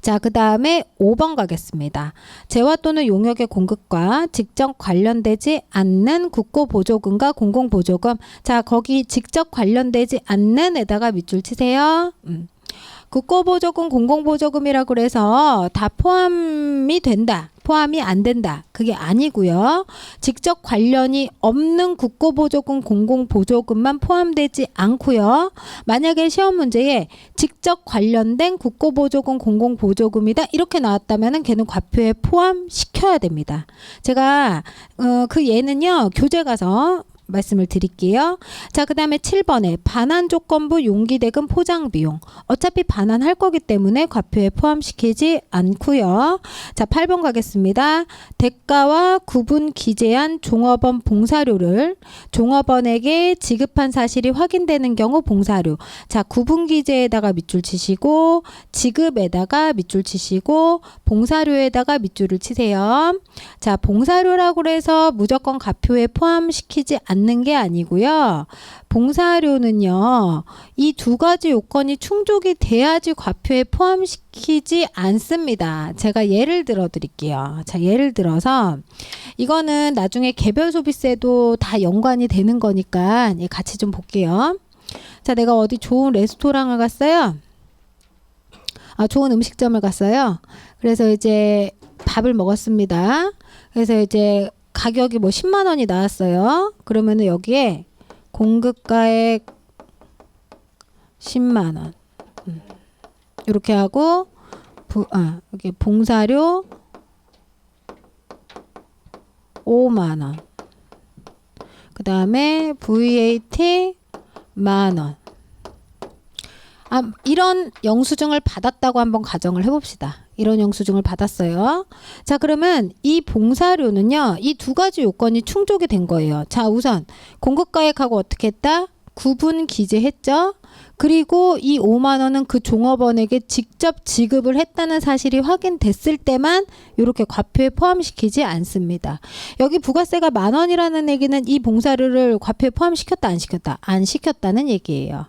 자, 그 다음에 5번 가겠습니다. 재화 또는 용역의 공급과 직접 관련되지 않는 국고보조금과 공공보조금. 자, 거기 직접 관련되지 않는 에다가 밑줄 치세요. 음. 국고보조금, 공공보조금이라고 그래서 다 포함이 된다. 포함이 안 된다. 그게 아니고요. 직접 관련이 없는 국고보조금, 공공보조금만 포함되지 않고요. 만약에 시험 문제에 직접 관련된 국고보조금, 공공보조금이다 이렇게 나왔다면은 걔는 과표에 포함시켜야 됩니다. 제가 어, 그 예는요 교재 가서 말씀을 드릴게요. 자, 그 다음에 7번에 반환 조건부 용기 대금 포장 비용. 어차피 반환할 거기 때문에 과표에 포함시키지 않고요. 자, 8번 가겠습니다. 대가와 구분 기재한 종업원 봉사료를 종업원에게 지급한 사실이 확인되는 경우 봉사료. 자, 구분 기재에다가 밑줄 치시고 지급에다가 밑줄 치시고 봉사료에다가 밑줄을 치세요. 자, 봉사료라고 해서 무조건 가표에 포함시키지 않는 게 아니고요. 봉사료는요, 이 두 가지 요건이 충족이 돼야지 과표에 포함시키지 않습니다. 제가 예를 들어 드릴게요. 자, 예를 들어서 이거는 나중에 개별 소비세도 다 연관이 되는 거니까 예, 같이 좀 볼게요. 자, 내가 어디 좋은 레스토랑을 갔어요. 아, 좋은 음식점을 갔어요. 그래서 이제 밥을 먹었습니다. 그래서 이제 가격이 뭐 10만 원이 나왔어요. 그러면은 여기에 공급가액 10만 원. 음. 이렇게 하고 부, 아, 여기 봉사료 5만 원. 그다음에 VAT 만 원. 아, 이런 영수증을 받았다고 한번 가정을 해봅시다. 이런 영수증을 받았어요. 자, 그러면 이 봉사료는요, 이 두 가지 요건이 충족이 된 거예요. 자, 우선 공급가액하고 어떻게 했다? 구분 기재했죠? 그리고 이 5만 원은 그 종업원에게 직접 지급을 했다는 사실이 확인됐을 때만 이렇게 과표에 포함시키지 않습니다. 여기 부가세가 만 원이라는 얘기는 이 봉사료를 과표에 포함시켰다 안 시켰다 안 시켰다는 얘기예요.